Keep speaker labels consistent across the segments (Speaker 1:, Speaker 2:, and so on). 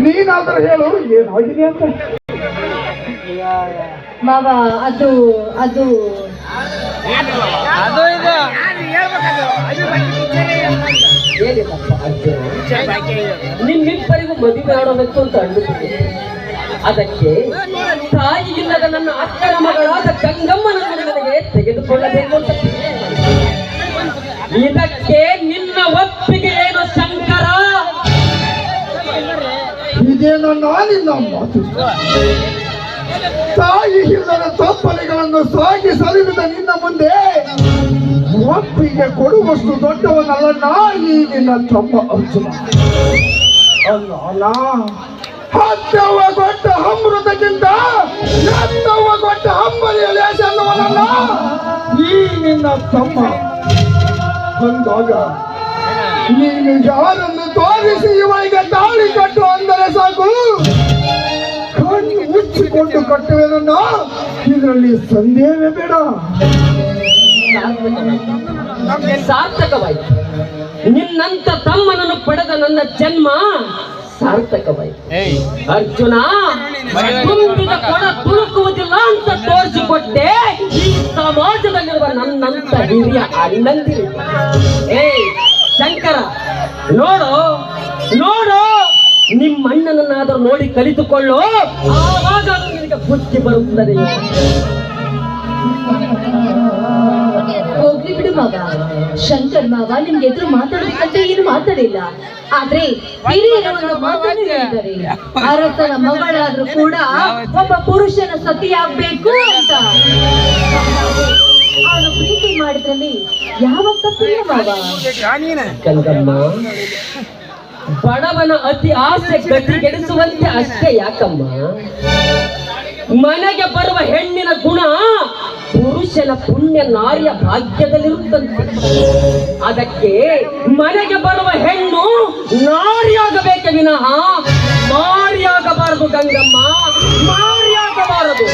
Speaker 1: ನೀನಾದ್ರೂ ಹೇಳು ಏನಾಗಿದೆ ಅಂತ?
Speaker 2: ಮಾವ ಅದು ಅದು.
Speaker 3: ಅದು ಇದು.
Speaker 4: ನಿಮ್ಮಿಬ್ಬರಿಗೂ ಮದುವೆ ಆಡೋದಕ್ಕೆ ಅಂತ ಅಂದುಕೊಂಡಿದ್ದೆ ಅದಕ್ಕೆ ತಾಯಿ ಇಲ್ಲದ ನನ್ನ ಅಕ್ಕನ ಮಗಳಾದ ಗಂಗಮ್ಮನನ್ನು ನನಗೆ ತೆಗೆದುಕೊಳ್ಳಬೇಕು ಅಂತ ಇದಕ್ಕೆ ನಿನ್ನ ಒಪ್ಪಿಗೆ
Speaker 1: ಇದೇನೋ ನಾನಿನ್ನ ಮಾತು ತಾಯಿ ಇಲ್ಲದ ತಪ್ಪಲೆಗಳನ್ನು ಸಾಗಿ ಸರಿದ ನಿನ್ನ ಮುಂದೆ. ಒಪ್ಪಿಗೆ ಕೊಡುವಷ್ಟು ದೊಡ್ಡವನಲ್ಲ ನಾ ಈ ನಿನ್ನ ತಮ್ಮ ಅರ್ಜುನ. ಅಲ್ಲ ಅಲ್ಲ. ಹತ್ತವ ಕೊಟ್ಟ ಅಮೃತಕ್ಕಿಂತ ಎತ್ತವ ಕೊಟ್ಟ ಹಂಬಲಿಯ ಅನ್ನುವನಲ್ಲ ಈ ನಿನ್ನ ತಮ್ಮ. ಅಂದಾಗ ನೀನು ಯಾರನ್ನು ತೋರಿಸಿ ಇವಳಿಗೆ ತಾಳಿ ಕಟ್ಟು ಅಂದರೆ ಸಾಕು? ಕಣ್ಣು ಮುಚ್ಚಿಕೊಂಡು ಕಟ್ಟುವೆನನ್ನ ಇದರಲ್ಲಿ ಸಂದೇಹವೇ ಬೇಡ.
Speaker 4: ಸಾರ್ಥಕವಾಯಿತು. ನಿನ್ನಂತ ತಮ್ಮನನ್ನು ಪಡೆದ ನನ್ನ ಜನ್ಮ ಸಾರ್ಥಕವಾಯಿತು. ಅರ್ಜುನ ತುಂಬಿದ ಕೊಡ ತುಳುಕುವುದಿಲ್ಲ ಅಂತ ತೋರಿಸಿಕೊಟ್ಟೆ. ಈ ಸಮಾಜದಲ್ಲಿರುವ ನನ್ನಂತ ಹಿರಿಯ ಅಣ್ಣಂದಿರಿ ಏಯ್. ಶಂಕರ, ನೋಡು ನೋಡು ನಿಮ್ಮ ಅಣ್ಣನನ್ನಾದರೂ ನೋಡಿ ಕಲಿತುಕೊಳ್ಳು. ಆವಾಗ ನಿನಗೆ ಬುದ್ಧಿ ಬರುತ್ತದೆ.
Speaker 2: ಹೋಗ್ಲಿ ಬಿಡು ಮಗ ಶಂಕರ್ ಮಾವ ನಿಮ್ಗೆ ಎದುರು ಮಾತಾಡ್ಬೇಕಂತ ಏನು ಮಾತಾಡಿಲ್ಲ. ಆದ್ರೆ ಹಿರಿಯರವರು ಹೇಳಿದ್ದಾರೆ ಅರಸನ ಮಗಳಾದ್ರೂ ಕೂಡ ಒಬ್ಬ ಪುರುಷನ ಸತಿಯಾಗ್ಬೇಕು ಅಂತ. ಅವನು ಪ್ರೀತಿ ಮಾಡಿದ್ರಲ್ಲಿ ಯಾವ
Speaker 4: ಬಡವನ ಅತಿ ಆಸೆ ಗತಿಗೆಡಿಸುವಂತೆ ಅಷ್ಟೇ ಯಾಕಮ್ಮ? ಮನೆಗೆ ಬರುವ ಹೆಣ್ಣಿನ ಗುಣ ಪುರುಷನ ಪುಣ್ಯ ನಾರಿಯ ಭಾಗ್ಯದಲ್ಲಿರುತ್ತಂತೆ. ಅದಕ್ಕೆ ಮನೆಗೆ ಬರುವ ಹೆಣ್ಣು ನಾರಿಯಾಗಬೇಕ ವಿನಃ? ಮಾರಿಯಾಗಬಾರದು ಗಂಗಮ್ಮ, ಮಾರಿಯಾಗಬಾರದು.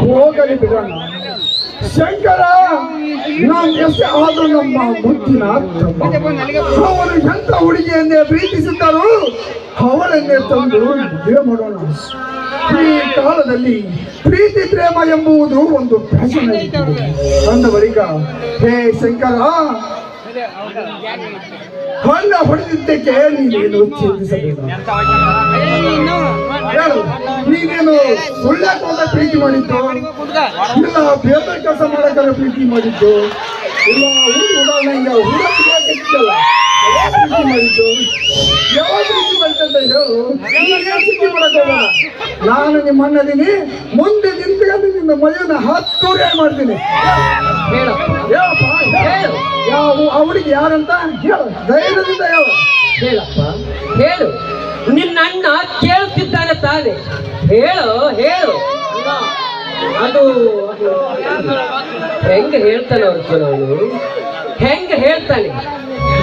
Speaker 1: ಹೋಗಲಿ ಬಿಡೋಣ. ಶಂಕರ, ನಾನು ಎಷ್ಟೇ ಆದ್ರೂ ನಮ್ಮ ಮುತ್ತಿನ. ಅವನು ಎಂತ ಹುಡುಗಿಯನ್ನೇ ಪ್ರೀತಿಸಿದ್ದರು ಅವರನ್ನೇ ತಂದು ಮದುವೆ ಮಾಡೋಣ. ಈ ಕಾಲದಲ್ಲಿ ಪ್ರೀತಿ, ಪ್ರೇಮ ಎಂಬುವುದು ಒಂದು ಫ್ಯಾಷನ್ ಅಂದ ಬಳಿಕ ಹೇ ಶಂಕರ ಹಣ್ಣ ಹೊಡೆದಿದ್ದಕ್ಕೆ ನೀನೇನು ಚಿಂತಿಸಬೇಕು ನೀನೇನು ಸುಳ್ಳ್ಯಾಕ ಹೋದ ಪ್ರೀತಿ ಮಾಡಿದ್ದು? ಇಲ್ಲ, ಬೇರೆ ಕೆಲಸ ಮಾಡಕ್ಕಾಗ ಪ್ರೀತಿ ಮಾಡಿದ್ದು? ಇಲ್ಲ ಹುಡುಗ ಉದಾಹರಣೆ ಹುಡುಗ ಪ್ರೀತಿ ಯಾವ ನಾನು ನಿಮ್ಮ ಅಣ್ಣದೀನಿ ಮುಂದೆ ನಿಂತ್ಕೊಂಡು ನಿನ್ನ ಮನೆಯನ್ನ ಹತ್ತೂರೇ ಮಾಡ್ತೀನಿ. ಯಾವ ಅವಳಿಗೆ ಯಾರಂತ ಹೇಳು. ಧೈರ್ಯದಿಂದ ಹೇಳು.
Speaker 4: ಹೇಳಪ್ಪ, ಹೇಳು. ನಿನ್ನ ಅಣ್ಣ ಕೇಳುತ್ತಿದ್ದಾನೆ ತಾನೆ. ಹೇಳು ಹೇಳು. ಅದು ಅದು. ಹೆಂಗ ಹೇಳ್ತಾನೆ ಅರ್ಜುನ ಅವನು? ಹೆಂಗ ಹೇಳ್ತಾನೆ?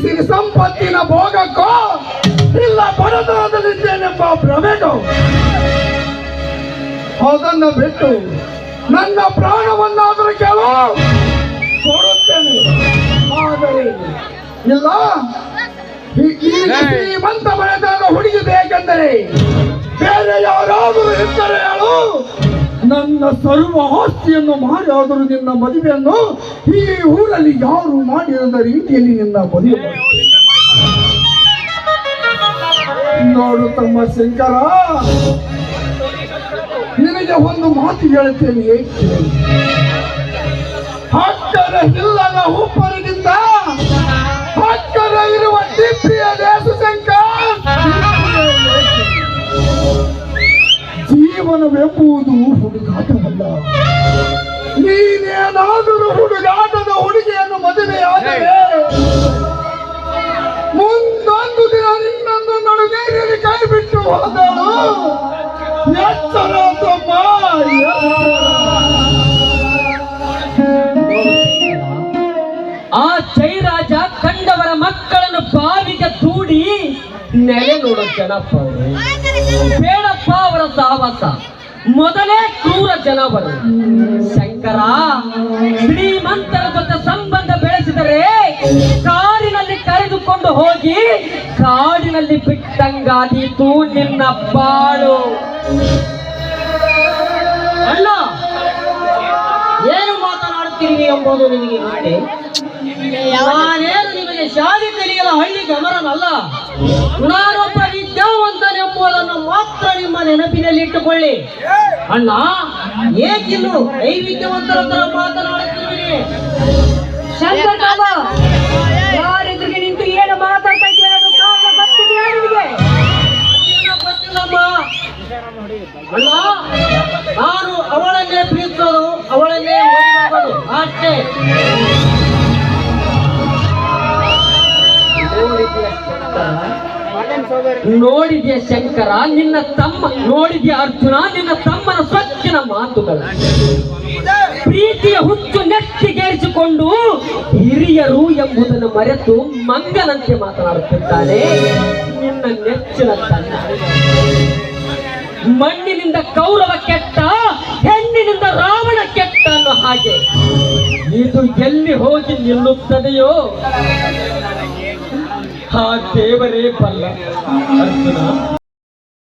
Speaker 1: ಸಿರಿ ಸಂಪತ್ತಿನ ಭೋಗಕ್ಕೋ ಇಲ್ಲ ಬಡತನದಲ್ಲಿದ್ದೇನೆಂಬ ಭ್ರಮೆಗೋ ಅದನ್ನು ಬಿಟ್ಟು ನನ್ನ ಪ್ರಾಣವನ್ನಾದರೂ ಕೇಳು. ಕೊಡುತ್ತೇನೆ. ಆದರೆ ಇಲ್ಲ. ಈ- ಶ್ರೀಮಂತ ಮನೆತನದ ಹುಡುಗಿ ಬೇಕೆಂದರೆ ಬೇರೆ ಯಾರಾದರೂ ಇದ್ದರೆ ಹೇಳು. ನನ್ನ ಸರ್ವ ಆಸ್ತಿಯನ್ನು ಮಾಡಿ ಆದರೂ ನಿನ್ನ ಮದುವೆಯನ್ನು ಈ ಊರಲ್ಲಿ ಯಾರು ಮಾಡಿರದ ರೀತಿಯಲ್ಲಿ ನಿನ್ನ ಮದುವೆ. ನೋಡು ತಮ್ಮ ಶಂಕರ, ನಿನಗೆ ಒಂದು ಮಾತು ಹೇಳುತ್ತೇನೆ ಏಕೆ ಹಕ್ಕರ ಇಲ್ಲದ ಉಪ್ಪರದಿಂದ ಹಕ್ಕರ ಇರುವ ದಿಪ್ಪಿಯ ದೇಶ ಜೀವನವೆಂಬುದು ಇಲ್ಲ. ನೀನೇನಾದರೂ ಹುಡುಗಾಟದ ಹುಡುಗಿಯನ್ನು ಮದುವೆಯಾದರೆ ಮುಂದೊಂದು ದಿನ ನಿನ್ನನ್ನು ನಡುಗೈನಲ್ಲಿ ಕೈ ಬಿಟ್ಟು ಹೋದಳು.
Speaker 4: ಎಚ್ಚರ ತಮ್ಮ ಆ ಜೈರಾಜ ಕಂಡವರ ಮಕ್ಕಳನ್ನು ಬಾವಿಗೆ ತೂಡಿ ನೆಲೆ ನೋಡ ಜನಪ್ಪ ಬೇಡಪ್ಪ ಅವರ ಸಾಹಸ. ಮೊದಲೇ ಕ್ರೂರ ಜನವರು ಶಂಕರ, ಶ್ರೀಮಂತರ ಜೊತೆ ಸಂಬಂಧ ಬೆಳೆಸಿದರೆ ಕಾರಿನಲ್ಲಿ ಕರೆದುಕೊಂಡು ಹೋಗಿ ಕಾಡಿನಲ್ಲಿ ಬಿಟ್ಟಂಗಾದೀತು ನಿನ್ನ ಬಾಳು.
Speaker 3: ಅಲ್ಲ ಏನು ಮಾತನಾಡುತ್ತೀರಿ ಎಂಬುದು ನಿಮಗೆ ಮಾಡಿ ನಾನೇನು ನಿಮಗೆ ಶಾದಿ ತೆರೆಯಲ್ಲ ಹಳ್ಳಿ ಗಮರನಲ್ಲ ನಾನೊಬ್ಬ ಮಾತ್ರ ನಿಮ್ಮ ನೆನಪಿನಲ್ಲಿ ಇಟ್ಟುಕೊಳ್ಳಿ. ಅಣ್ಣ, ಏಕಿನ್ನು ವೈವಿಧ್ಯವಂತರ ಹತ್ರ ಮಾತನಾಡುತ್ತಿರುವಿರಿ.
Speaker 2: ನಿಂತು ಏನು ಮಾತಾಡ್ತಾ
Speaker 3: ಅಣ್ಣ, ನಾನು ಅವಳನ್ನೇ ಪ್ರೀತಿಸೋದು, ಅವಳನ್ನೇ ಅಷ್ಟೇ.
Speaker 4: ನೋಡಿದ್ಯ ಶಂಕರ ನಿನ್ನ ತಮ್ಮ ನೋಡಿದ್ಯ ಅರ್ಜುನ ನಿನ್ನ ತಮ್ಮನ ಸ್ವಚ್ಛನ ಮಾತುಗಳು. ಪ್ರೀತಿಯ ಹುಚ್ಚು ನೆಟ್ಟಿಗೇರಿಸಿಕೊಂಡು ಹಿರಿಯರು ಎಂಬುದನ್ನು ಮರೆತು ಮಂಗನಂತೆ ಮಾತನಾಡುತ್ತಿದ್ದಾನೆ ನಿನ್ನ ನೆಚ್ಚಿನ ತನ್ನ. ಮಣ್ಣಿನಿಂದ ಕೌರವ ಕೆಟ್ಟ ಹೆಣ್ಣಿನಿಂದ ರಾವಣ ಕೆಟ್ಟ ಅನ್ನೋ ಹಾಗೆ. ಇದು ಎಲ್ಲಿ ಹೋಗಿ ನಿಲ್ಲುತ್ತದೆಯೋ? ಆ ದೇವರೇ ಬಲ್ಲ ಅರ್ಜುನ